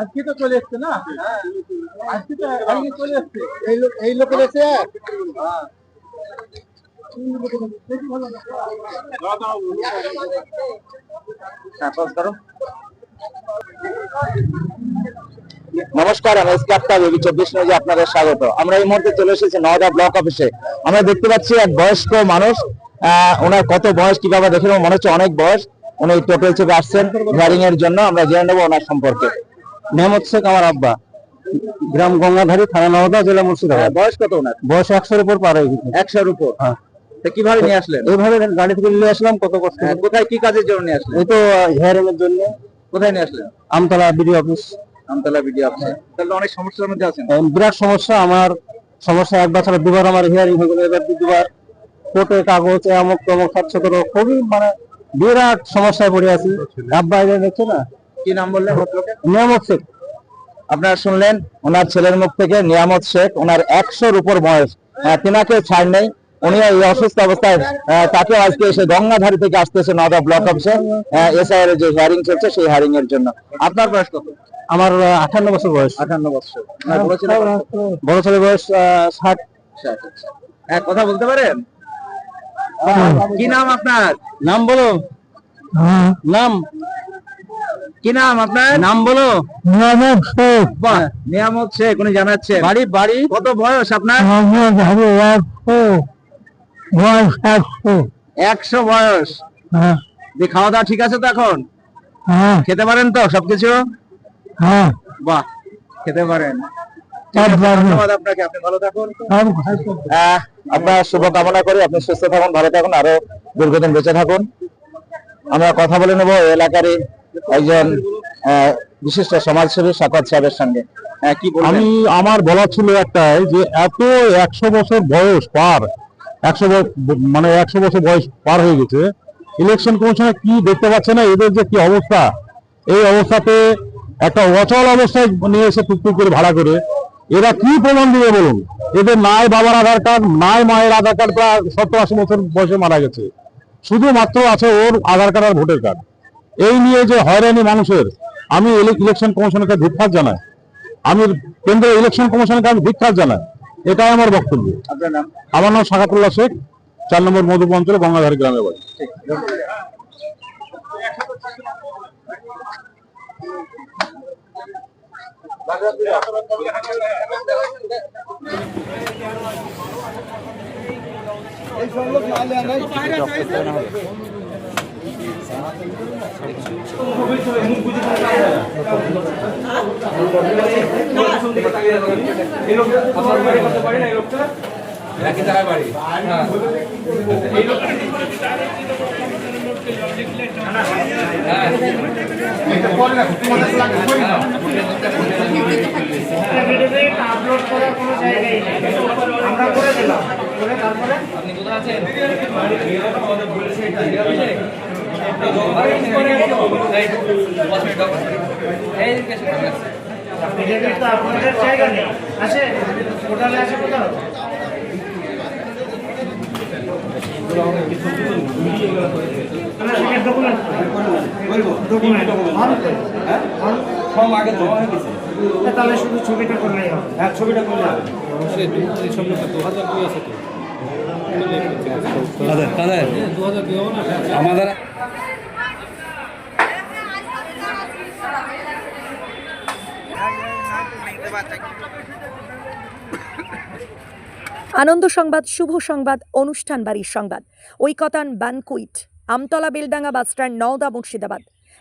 আজকে তো চলে এসছে না? আজকে তো আজকে চলে এসছে। এই লোক এই এসে নমস্কার আমি স্কাপ্তা রবি চব্বিশ নিউজে আপনাদের স্বাগত। আমরা এই মুহূর্তে চলে এসেছি নওদা ব্লক অফিসে। আমরা দেখতে পাচ্ছি এক বয়স্ক মানুষ ওনার কত বয়স কীভাবে দেখে মনে হচ্ছে অনেক বয়স। উনি টোটো চেপে আসছেন হিয়ারিং এর জন্য। আমরা জেনে নেব ওনার সম্পর্কে। মেহমদ শেখ আমার আব্বা। গ্রাম গঙ্গাধারী থানা নওদা জেলা মুর্শিদাবাদ। বয়স কত ওনার? বয়স একশোর উপর পার হয়ে গেছে। একশোর উপর? তা কীভাবে নিয়ে আসলেন? এইভাবে গাড়ি থেকে নিয়ে আসলাম কত কষ্ট কোথায় কি কাজের জন্য নিয়ে আসলেন? এই তো হিয়ারিং এর জন্য। কোথায় নিয়ে আসলেন? আমতলা অফিস। আমতলা অফিস। তাহলে অনেক সমস্যার মধ্যে আছেন। বিরাট সমস্যা। আমার সমস্যা এক বছর দুবার আমার হিয়ারিং হয়ে গেল এবার দুবার। কোর্টে কাগজ অমুক তমুক সাতশো করো খুবই মানে বিরাট সমস্যায় পড়ে আছি। আব্বা এদের দেখছে না? কি নাম বললেন নিয়ামত শেখ। আপনারা শুনলেন ওনার ছেলের মুখ থেকে নিয়ামত শেখ ওনার একশোর উপর বয়স। তিনাকে ছাড় নেই উনি এই অসুস্থ অবস্থায় তাকে আজকে এসে গঙ্গাধারী থেকে আসতেছে নওদা ব্লক অফিসে এসআইআর যে হিয়ারিং চলছে সেই হিয়ারিং এর জন্য। আপনার বয়স কত? আমার আঠান্ন বছর বয়স। আঠান্ন বছর। বড় ছেলে ছেলের বয়স ষাট। ষাট আচ্ছা। হ্যাঁ, কথা বলতে পারেন? কি নাম আপনার? নাম বলো। নাম? কি নাম আপনার? নাম বলো। নিয়ামত শেখ। নিয়ামত শেখ উনি জানাচ্ছেন। বাড়ি বাড়ি? কত বয়স আপনার? বয়স একশো। একশো বয়স। দিয়ে খাওয়া দাওয়া ঠিক আছে তো এখন? খেতে পারেন তো সবকিছু? বাহ খেতে পারেন। আপনার শুভকামনা করি। আপনি সুস্থ থাকুন ভালো থাকুন আরও দীর্ঘদিন বেঁচে থাকুন। আমরা কথা বলে নেব এই এলাকারই একজন বিশিষ্ট সমাজসেবী সাকত সাহেবের সঙ্গে। হ্যাঁ, কি আমি আমার বলা ছিল একটাই যে এত একশো বছর বয়স পার একশো মানে একশো বছর বয়স পার হয়ে গেছে। ইলেকশন কমিশনে কি দেখতে পাচ্ছে না? এদের যে কি অবস্থা? এই অবস্থাতে একটা অচল অবস্থায় নিয়ে এসে টুকটুক করে ভাড়া করে এরা কি প্রমাণ দিবে বলুন? এদের নাই বাবার আধার কার্ড নাই মায়ের আধার কার্ড প্রায় সত্তর আশি বছর বয়সে মারা গেছে। শুধুমাত্র আছে ওর আধার কার্ড আর ভোটার কার্ড। এই নিয়ে যে হয়রানি মানুষের আমি ইলেকশন কমিশনকে ধিক্ষার জানাই। আমি কেন্দ্রীয় ইলেকশন কমিশনকে আমি ধিক্ষার জানাই। এটাই আমার বক্তব্য। আমার নাম সাকাতুল্লাহ শেখ চার নম্বর মধুপুর অঞ্চলে গঙ্গাধারী গ্রামে বাড়ি। এই লোকটা আপনার বাড়ি করতে পারি না এই লোকটা একই জায়গায় বাড়ি হ্যাঁ এই লোকটা হ্যাঁ করার কোনো নেই। আমরা করে দিলাম। করে তারপরে? বিজেপির তো আপনাদের জায়গা নেই। আছে? পোর্টালে আছে কোথাও? ডকুমেন্ট ডকুমেন্ট তাহলে শুধু ছবিটা করলেই হবে। হ্যাঁ ছবিটা করলে হবে। আমাদের আনন্দ সংবাদ শুভ সংবাদ অনুষ্ঠান বাড়ির সংবাদ। Oikatan banquet Amtala Beldanga bus stand Nowda Murshidabad.